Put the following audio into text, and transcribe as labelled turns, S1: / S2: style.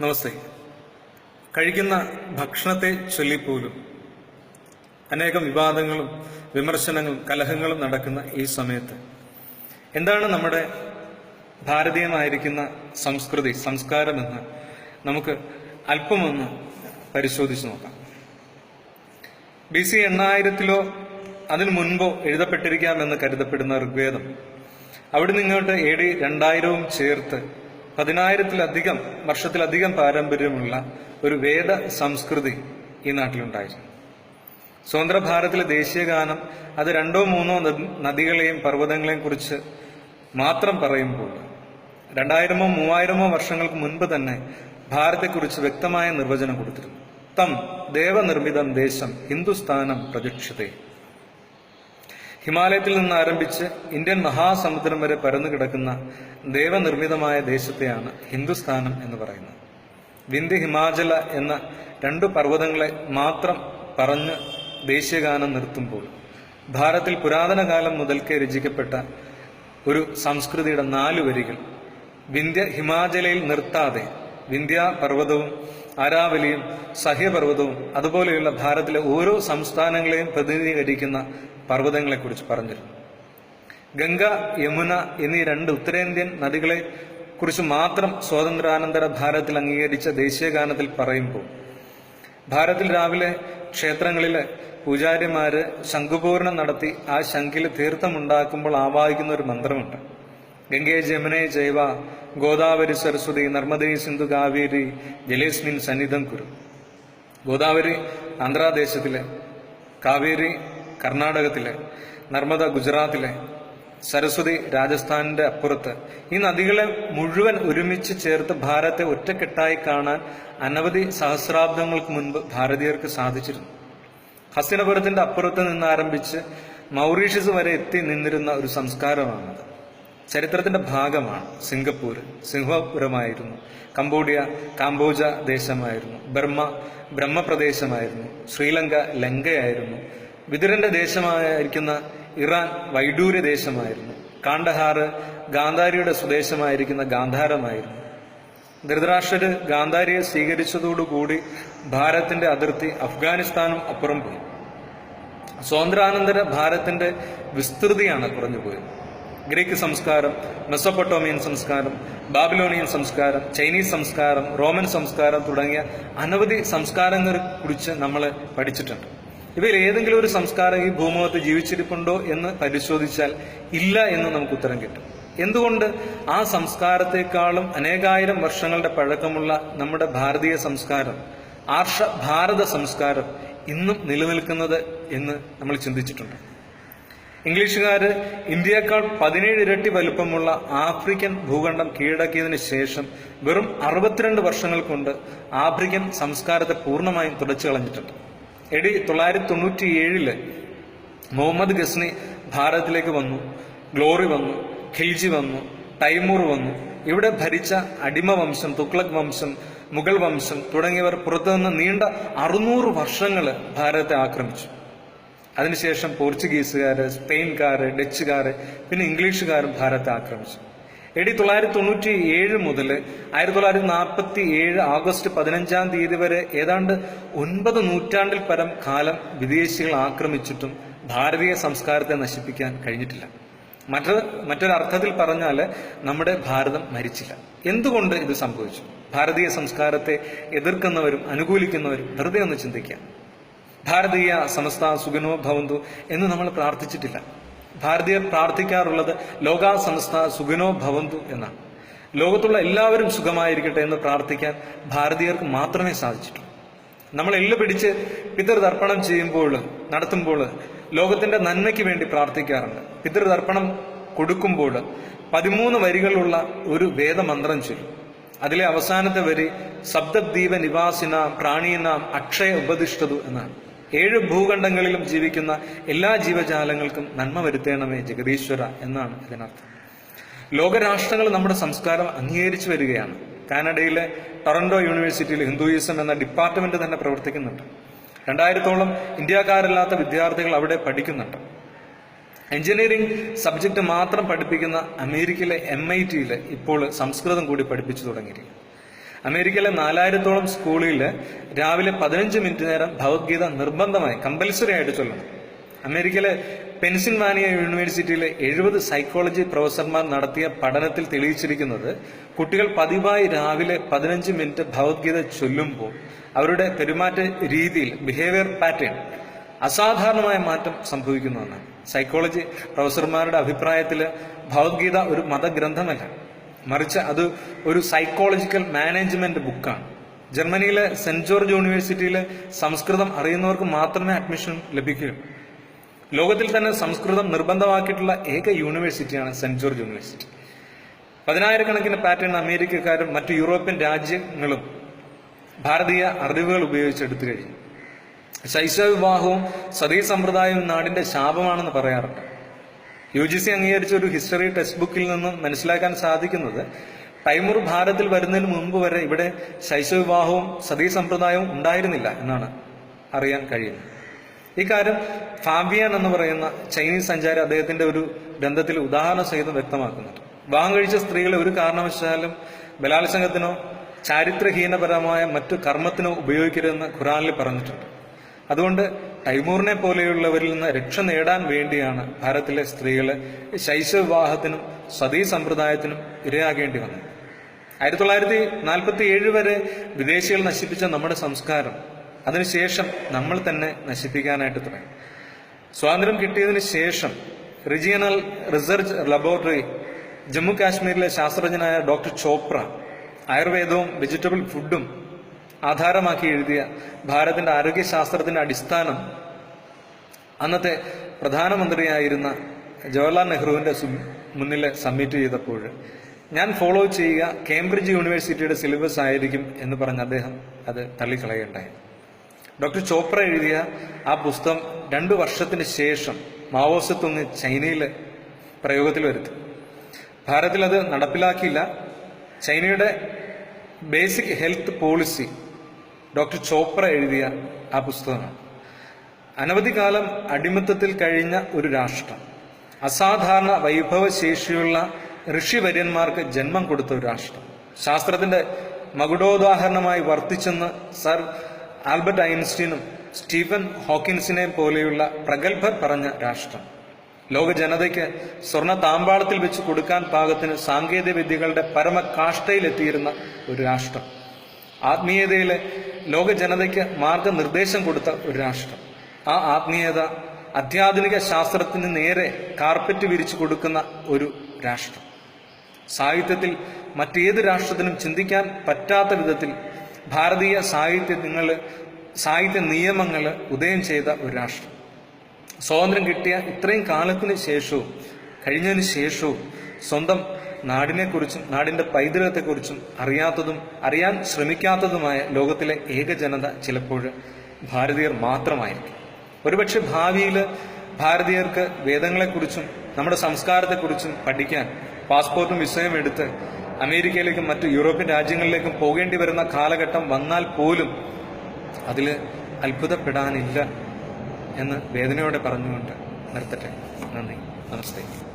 S1: നമസ്തേ. കഴിക്കുന്ന ഭക്ഷണത്തെ ചൊല്ലിപ്പോലും അനേകം വിവാദങ്ങളും വിമർശനങ്ങളും കലഹങ്ങളും നടക്കുന്ന ഈ സമയത്ത് എന്താണ് നമ്മുടെ ഭാരതീയമായിരിക്കുന്ന സംസ്കൃതി സംസ്കാരമെന്ന് നമുക്ക് അല്പമൊന്ന് പരിശോധിച്ച് നോക്കാം. ബി സി എണ്ണായിരത്തിലോ അതിനു മുൻപോ എഴുതപ്പെട്ടിരിക്കാമെന്ന് കരുതപ്പെടുന്ന ഋഗ്വേദം അവിടെ നിങ്ങോട്ട് എ ഡി രണ്ടായിരവും ചേർത്ത് പതിനായിരത്തിലധികം വർഷത്തിലധികം പാരമ്പര്യമുള്ള ഒരു വേദ സംസ്കൃതി ഈ നാട്ടിലുണ്ടായിരുന്നു. സ്വതന്ത്ര ഭാരതത്തിലെ ദേശീയഗാനം അത് രണ്ടോ മൂന്നോ നദികളെയും പർവതങ്ങളെയും കുറിച്ച് മാത്രം പറയുമ്പോൾ രണ്ടായിരമോ മൂവായിരമോ വർഷങ്ങൾക്ക് മുൻപ് തന്നെ ഭാരതത്തെക്കുറിച്ച് വ്യക്തമായ നിർവചനം കൊടുത്തിരുന്നു. തം ദേവനിർമ്മിതം ദേശം ഹിന്ദുസ്ഥാനം പ്രതീക്ഷിതേ ഹിമാലയത്തിൽ നിന്ന് ആരംഭിച്ച് ഇന്ത്യൻ മഹാസമുദ്രം വരെ പരന്നു കിടക്കുന്ന ദേവനിർമ്മിതമായ ദേശത്തെയാണ് ഹിന്ദുസ്ഥാനം എന്ന് പറയുന്നത്. വിന്ധ്യ ഹിമാചല എന്ന രണ്ടു പർവതങ്ങളെ മാത്രം പറഞ്ഞ് ദേശീയഗാനം നിർത്തുമ്പോൾ ഭാരതത്തിൽ പുരാതന കാലം മുതൽക്കേ രചിക്കപ്പെട്ട ഒരു സംസ്കൃതിയുടെ നാലു വരികൾ വിന്ധ്യ ഹിമാചലയിൽ നിർത്താതെ വിന്ധ്യ പർവതവും ആരാവലിയും സഹ്യപർവതവും അതുപോലെയുള്ള ഭാരതത്തിലെ ഓരോ സംസ്ഥാനങ്ങളെയും പ്രതിനിധീകരിക്കുന്ന പർവതങ്ങളെക്കുറിച്ച് പറഞ്ഞിരുന്നു. ഗംഗ യമുന എന്നീ രണ്ട് ഉത്തരേന്ത്യൻ നദികളെ കുറിച്ച് മാത്രം സ്വാതന്ത്ര്യാനന്തര ഭാരതത്തിൽ അംഗീകരിച്ച ദേശീയഗാനത്തിൽ പറയുമ്പോൾ ഭാരതത്തിൽ രാവിലെ ക്ഷേത്രങ്ങളിലെ പൂജാരിമാര് ശംഖുപൂരണം നടത്തി ആ ശംഖിൽ തീർത്ഥമുണ്ടാക്കുമ്പോൾ ആവാഹിക്കുന്ന ഒരു മന്ത്രമുണ്ട്. ഗംഗേ ജമുനെ ജൈവ ഗോദാവരി സരസ്വതി നർമ്മദേ സിന്ധു കാവേരി ജലേസ്മിൻ സന്നിധം കുരു. ഗോദാവരി ആന്ധ്രാദേശത്തിലെ കാവേരി കർണാടകത്തിലെ നർമ്മദ ഗുജറാത്തിലെ സരസ്വതി രാജസ്ഥാനിന്റെ അപ്പുറത്ത്. ഈ നദികളെ മുഴുവൻ ഒരുമിച്ച് ചേർത്ത് ഭാരത്തെ ഒറ്റക്കെട്ടായി കാണാൻ അനവധി സഹസ്രാബ്ദങ്ങൾക്ക് മുൻപ് ഭാരതീയർക്ക് സാധിച്ചിരുന്നു. ഹസ്തിനപുരത്തിന്റെ അപ്പുറത്ത് നിന്ന് ആരംഭിച്ച് മൗറീഷ്യസ് വരെ എത്തി നിന്നിരുന്ന ഒരു സംസ്കാരമാണത്. ചരിത്രത്തിന്റെ ഭാഗമാണ് സിംഗപ്പൂർ സിംഹപുരമായിരുന്നു. കംബോഡിയ കാംബോജ ദേശമായിരുന്നു. ബർമ്മ ബ്രഹ്മപ്രദേശമായിരുന്നു. ശ്രീലങ്ക ലങ്കയായിരുന്നു. വിതുരന്റെ ദേശമായിരിക്കുന്ന ഇറാൻ വൈഡൂര്യ ദേശമായിരുന്നു. കാണ്ഡഹാർ ഗാന്ധാരിയുടെ സ്വദേശമായിരിക്കുന്ന ഗാന്ധാരമായിരുന്നു. ധൃതരാഷ്ട്രര് ഗാന്ധാരിയെ സ്വീകരിച്ചതോടുകൂടി ഭാരതത്തിന്റെ അതിർത്തി അഫ്ഗാനിസ്ഥാനും അപ്പുറം പോയി. സ്വാതന്ത്ര്യാനന്തര ഭാരതത്തിന്റെ വിസ്തൃതിയാണ് കുറഞ്ഞുപോയത്. ഗ്രീക്ക് സംസ്കാരം മെസ്സോപ്പൊട്ടോമിയൻ സംസ്കാരം ബാബിലോണിയൻ സംസ്കാരം ചൈനീസ് സംസ്കാരം റോമൻ സംസ്കാരം തുടങ്ങിയ അനവധി സംസ്കാരങ്ങളെ കുറിച്ച് നമ്മൾ പഠിച്ചിട്ടുണ്ട്. ഇവയിൽ ഏതെങ്കിലും ഒരു സംസ്കാരം ഈ ഭൂമുഖത്ത് ജീവിച്ചിരിപ്പുണ്ടോ എന്ന് പരിശോധിച്ചാൽ ഇല്ല എന്ന് നമുക്ക് ഉത്തരം കിട്ടും. എന്തുകൊണ്ട് ആ സംസ്കാരത്തെക്കാളും അനേകായിരം വർഷങ്ങളുടെ പഴക്കമുള്ള നമ്മുടെ ഭാരതീയ സംസ്കാരം ആർഷ ഭാരത സംസ്കാരം ഇന്നും നിലനിൽക്കുന്നത് എന്ന് നമ്മൾ ചിന്തിച്ചിട്ടുണ്ട്. ഇംഗ്ലീഷുകാര് ഇന്ത്യയേക്കാൾ പതിനേഴ് ഇരട്ടി വലുപ്പമുള്ള ആഫ്രിക്കൻ ഭൂഖണ്ഡം കീഴടക്കിയതിനു ശേഷം വെറും അറുപത്തിരണ്ട് വർഷങ്ങൾ കൊണ്ട് ആഫ്രിക്കൻ സംസ്കാരത്തെ പൂർണമായും തുടച്ചു കളഞ്ഞിട്ടുണ്ട്. എടി തൊള്ളായിരത്തി തൊണ്ണൂറ്റി ഏഴിൽ മുഹമ്മദ് ഗസ്നി ഭാരതത്തിലേക്ക് വന്നു ഗ്ലോറി വന്നു ഖിൽജി വന്നു തൈമൂർ വന്നു. ഇവിടെ ഭരിച്ച അടിമ വംശം തുക്ലക് വംശം മുഗൾ വംശം തുടങ്ങിയവർ പുറത്തുനിന്ന് നീണ്ട അറുന്നൂറ് വർഷങ്ങൾ ഭാരതത്തെ ആക്രമിച്ചു. അതിനുശേഷം പോർച്ചുഗീസുകാർ സ്പെയിൻകാർ ഡച്ചുകാർ പിന്നെ ഇംഗ്ലീഷുകാരും ഭാരതത്തെ ആക്രമിച്ചു. എ ഡി തൊള്ളായിരത്തി തൊണ്ണൂറ്റി ഏഴ് മുതൽ ആയിരത്തി തൊള്ളായിരത്തി നാൽപ്പത്തി ഏഴ് ആഗസ്റ്റ് പതിനഞ്ചാം തീയതി വരെ ഏതാണ്ട് ഒൻപത് നൂറ്റാണ്ടിൽ പരം കാലം വിദേശികൾ ആക്രമിച്ചിട്ടും ഭാരതീയ സംസ്കാരത്തെ നശിപ്പിക്കാൻ കഴിഞ്ഞിട്ടില്ല. മറ്റൊരു മറ്റൊരർത്ഥത്തിൽ പറഞ്ഞാൽ നമ്മുടെ ഭാരതം മരിച്ചില്ല. എന്തുകൊണ്ട് ഇത് സംഭവിച്ചു? ഭാരതീയ സംസ്കാരത്തെ എതിർക്കുന്നവരും അനുകൂലിക്കുന്നവരും വെറുതെ ഒന്ന് ചിന്തിക്കാം. ഭാരതീയ സമസ്ത സുഖനോ ഭവന്തു എന്ന് നമ്മൾ പ്രാർത്ഥിച്ചിട്ടില്ല. ഭാരതീയർ പ്രാർത്ഥിക്കാറുള്ളത് ലോകാ സമസ്ത സുഖനോ ഭവന്തു എന്നാണ്. ലോകത്തുള്ള എല്ലാവരും സുഖമായിരിക്കട്ടെ എന്ന് പ്രാർത്ഥിക്കാൻ ഭാരതീയർക്ക് മാത്രമേ സാധിച്ചിട്ടുള്ളൂ. നമ്മൾ എല്ല് പിടിച്ച് പിതൃതർപ്പണം ചെയ്യുമ്പോൾ നടത്തുമ്പോൾ ലോകത്തിന്റെ നന്മയ്ക്ക് വേണ്ടി പ്രാർത്ഥിക്കാറുണ്ട്. പിതൃതർപ്പണം കൊടുക്കുമ്പോൾ പതിമൂന്ന് വരികളുള്ള ഒരു വേദമന്ത്രം ചൊല്ലും. അതിലെ അവസാനത്തെ വരി സപ്തദ്വീപ നിവാസിനാം പ്രാണീനാം അക്ഷയ ഉപദിഷ്ടതു എന്നാണ്. ഏഴ് ഭൂഖണ്ഡങ്ങളിലും ജീവിക്കുന്ന എല്ലാ ജീവജാലങ്ങൾക്കും നന്മ വരുത്തേണമേ ജഗദീശ്വര എന്നാണ് ഇതിനർത്ഥം ലോകരാഷ്ട്രങ്ങൾ നമ്മുടെ സംസ്കാരം അംഗീകരിച്ചു വരികയാണ്. കാനഡയിലെ ടൊറന്റോ യൂണിവേഴ്സിറ്റിയിൽ ഹിന്ദുയിസം എന്ന ഡിപ്പാർട്ട്മെന്റ് തന്നെ പ്രവർത്തിക്കുന്നുണ്ട്. രണ്ടായിരത്തോളം ഇന്ത്യക്കാരല്ലാത്ത വിദ്യാർത്ഥികൾ അവിടെ പഠിക്കുന്നുണ്ട്. എഞ്ചിനീയറിംഗ് സബ്ജക്ട് മാത്രം പഠിപ്പിക്കുന്ന അമേരിക്കയിലെ എം ഐ ടിയിൽ ഇപ്പോൾ സംസ്കൃതം കൂടി പഠിപ്പിച്ചു തുടങ്ങിയിരിക്കുന്നു. അമേരിക്കയിലെ നാലായിരത്തോളം സ്കൂളിൽ രാവിലെ പതിനഞ്ച് മിനിറ്റ് നേരം ഭഗവത്ഗീത നിർബന്ധമായി കമ്പൽസറി ആയിട്ട് ചൊല്ലണം. അമേരിക്കയിലെ പെൻസിൽവാനിയ യൂണിവേഴ്സിറ്റിയിലെ എഴുപത് സൈക്കോളജി പ്രൊഫസർമാർ നടത്തിയ പഠനത്തിൽ തെളിയിച്ചിരിക്കുന്നത് കുട്ടികൾ പതിവായി രാവിലെ പതിനഞ്ച് മിനിറ്റ് ഭഗവത്ഗീത ചൊല്ലുമ്പോൾ അവരുടെ പെരുമാറ്റ രീതിയിൽ ബിഹേവിയർ പാറ്റേൺ അസാധാരണമായ മാറ്റം സംഭവിക്കുന്നുവെന്നാണ് സൈക്കോളജി പ്രൊഫസർമാരുടെ അഭിപ്രായത്തിൽ ഭഗവത്ഗീത ഒരു മതഗ്രന്ഥമല്ല. മറിച്ച് അത് ഒരു സൈക്കോളജിക്കൽ മാനേജ്മെന്റ് ബുക്കാണ് ജർമ്മനിയിലെ സെന്റ് ജോർജ് യൂണിവേഴ്സിറ്റിയിലെ സംസ്കൃതം അറിയുന്നവർക്ക് മാത്രമേ അഡ്മിഷൻ ലഭിക്കുകയുള്ളൂ ലോകത്തിൽ തന്നെ സംസ്കൃതം നിർബന്ധമാക്കിയിട്ടുള്ള ഏക യൂണിവേഴ്സിറ്റിയാണ് സെന്റ് ജോർജ് യൂണിവേഴ്സിറ്റി. പതിനായിരക്കണക്കിന് പാറ്റേൺ അമേരിക്കക്കാരും മറ്റു യൂറോപ്യൻ രാജ്യങ്ങളും ഭാരതീയ അറിവുകൾ ഉപയോഗിച്ചെടുത്തു കഴിഞ്ഞു. ശൈശവ വിവാഹവും സതീ സമ്പ്രദായവും നാടിന്റെ ശാപമാണെന്ന് പറയാറുണ്ട്. യു ജി സി അംഗീകരിച്ച ഒരു ഹിസ്റ്ററി ടെക്സ്റ്റ് ബുക്കിൽ നിന്നും മനസ്സിലാക്കാൻ സാധിക്കുന്നത് തൈമൂർ ഭാരതത്തിൽ വരുന്നതിന് മുമ്പ് വരെ ഇവിടെ ശൈശവ വിവാഹവും സതീ സമ്പ്രദായവും ഉണ്ടായിരുന്നില്ല എന്നാണ് അറിയാൻ കഴിയുന്നത്. ഇക്കാര്യം ഫാബിയാൻ എന്ന് പറയുന്ന ചൈനീസ് സഞ്ചാരി അദ്ദേഹത്തിന്റെ ഒരു ഗ്രന്ഥത്തിൽ ഉദാഹരണ സഹിതം വ്യക്തമാക്കുന്നുണ്ട്. വിവാഹം കഴിച്ച സ്ത്രീകളെ ഒരു കാരണവശാലും ബലാത്സംഗത്തിനോ ചാരിത്രഹീനപരമായ മറ്റു കർമ്മത്തിനോ ഉപയോഗിക്കരുതെന്ന് ഖുറാനിൽ പറഞ്ഞിട്ടുണ്ട്. അതുകൊണ്ട് തൈമൂറിനെ പോലെയുള്ളവരിൽ നിന്ന് രക്ഷ നേടാൻ വേണ്ടിയാണ് ഭാരതത്തിലെ സ്ത്രീകൾ ശൈശവ വിവാഹത്തിനും സതീ സമ്പ്രദായത്തിനും ഇരയാകേണ്ടി വന്നത്. ആയിരത്തി തൊള്ളായിരത്തി നാൽപ്പത്തി ഏഴ് വരെ വിദേശികൾ നശിപ്പിച്ച നമ്മുടെ സംസ്കാരം അതിനുശേഷം നമ്മൾ തന്നെ നശിപ്പിക്കാനായിട്ട് തുടങ്ങി. സ്വാതന്ത്ര്യം കിട്ടിയതിന് ശേഷം റീജിയണൽ റിസർച്ച് ലബോറട്ടറി ജമ്മു കാശ്മീരിലെ ശാസ്ത്രജ്ഞനായ ഡോക്ടർ ചോപ്ര ആയുർവേദവും വെജിറ്റബിൾ ഫുഡും ആധാരമാക്കി എഴുതിയ ഭാരതത്തിന്റെ ആരോഗ്യശാസ്ത്രത്തിന്റെ അടിസ്ഥാനം അന്നത്തെ പ്രധാനമന്ത്രിയായിരുന്ന ജവഹർലാൽ നെഹ്റുവിന്റെ മുന്നിൽ സബ്മിറ്റ് ചെയ്തപ്പോൾ ഞാൻ ഫോളോ ചെയ്യുക കേംബ്രിഡ്ജ് യൂണിവേഴ്സിറ്റിയുടെ സിലബസ് ആയിരിക്കും എന്ന് പറഞ്ഞ് അദ്ദേഹം അത് തള്ളിക്കളയുണ്ടായി ഡോക്ടർ ചോപ്ര എഴുതിയ ആ പുസ്തകം രണ്ടു വർഷത്തിന് ശേഷം മാവോസത്തൊന്ന് ചൈനയിൽ പ്രയോഗത്തിൽ വരുത്തി. ഭാരതത്തിൽ അത് നടപ്പിലാക്കിയില്ല. ചൈനയുടെ basic health policy doctor Chopra എഴുതിയ ആ പുസ്തകമാണ്. അനവധി കാലം അടിമത്തത്തിൽ കഴിഞ്ഞ ഒരു രാഷ്ട്രം. അസാധാരണ വൈഭവശേഷിയുള്ള ഋഷിവര്യന്മാർക്ക് ജന്മം കൊടുത്ത ഒരു രാഷ്ട്രം. ശാസ്ത്രത്തിന്റെ മകുടോദാഹരണമായി വർത്തിച്ചെന്ന് സർ ആൽബർട്ട് ഐൻസ്റ്റീനും സ്റ്റീഫൻ ഹോക്കിൻസിനെ പോലെയുള്ള പ്രഗത്ഭർ പറഞ്ഞ രാഷ്ട്രം. ലോക ജനതയ്ക്ക് സ്വർണ താമ്പാളത്തിൽ വെച്ച് കൊടുക്കാൻ പാകത്തിന് സാങ്കേതിക വിദ്യകളുടെ പരമകാഷ്ഠയിലെത്തിയിരുന്ന ഒരു രാഷ്ട്രം. ആത്മീയതയിലെ ലോക ജനതയ്ക്ക് മാർഗനിർദ്ദേശം കൊടുത്ത ഒരു രാഷ്ട്രം. ആ ആത്മീയത അത്യാധുനിക ശാസ്ത്രത്തിന് നേരെ കാർപ്പറ്റ് വിരിച്ചു കൊടുക്കുന്ന ഒരു രാഷ്ട്രം. സാഹിത്യത്തിൽ മറ്റേത് രാഷ്ട്രത്തിനും ചിന്തിക്കാൻ പറ്റാത്ത വിധത്തിൽ ഭാരതീയ സാഹിത്യങ്ങൾ സാഹിത്യ നിയമങ്ങൾ ഉദയം ചെയ്ത ഒരു രാഷ്ട്രം. സ്വാതന്ത്ര്യം കിട്ടിയ ഇത്രയും കാലത്തിന് ശേഷവും കഴിഞ്ഞതിന് ശേഷവും സ്വന്തം നാടിനെക്കുറിച്ചും നാടിന്റെ പൈതൃകത്തെക്കുറിച്ചും അറിയാത്തതും അറിയാൻ ശ്രമിക്കാത്തതുമായ ലോകത്തിലെ ഏക ജനത ചിലപ്പോൾ ഭാരതീയർ മാത്രമായിരിക്കും. ഒരുപക്ഷെ ഭാവിയിൽ ഭാരതീയർക്ക് വേദങ്ങളെക്കുറിച്ചും നമ്മുടെ സംസ്കാരത്തെക്കുറിച്ചും പഠിക്കാൻ പാസ്പോർട്ടും വിസയും എടുത്ത് അമേരിക്കയിലേക്കും മറ്റു യൂറോപ്യൻ രാജ്യങ്ങളിലേക്കും പോകേണ്ടി വരുന്ന കാലഘട്ടം വന്നാൽ പോലും അതിൽ അത്ഭുതപ്പെടാനില്ല എന്ന് വേദനയോടെ പറഞ്ഞുകൊണ്ട് നിർത്തട്ടെ. നന്ദി. നമസ്തേ.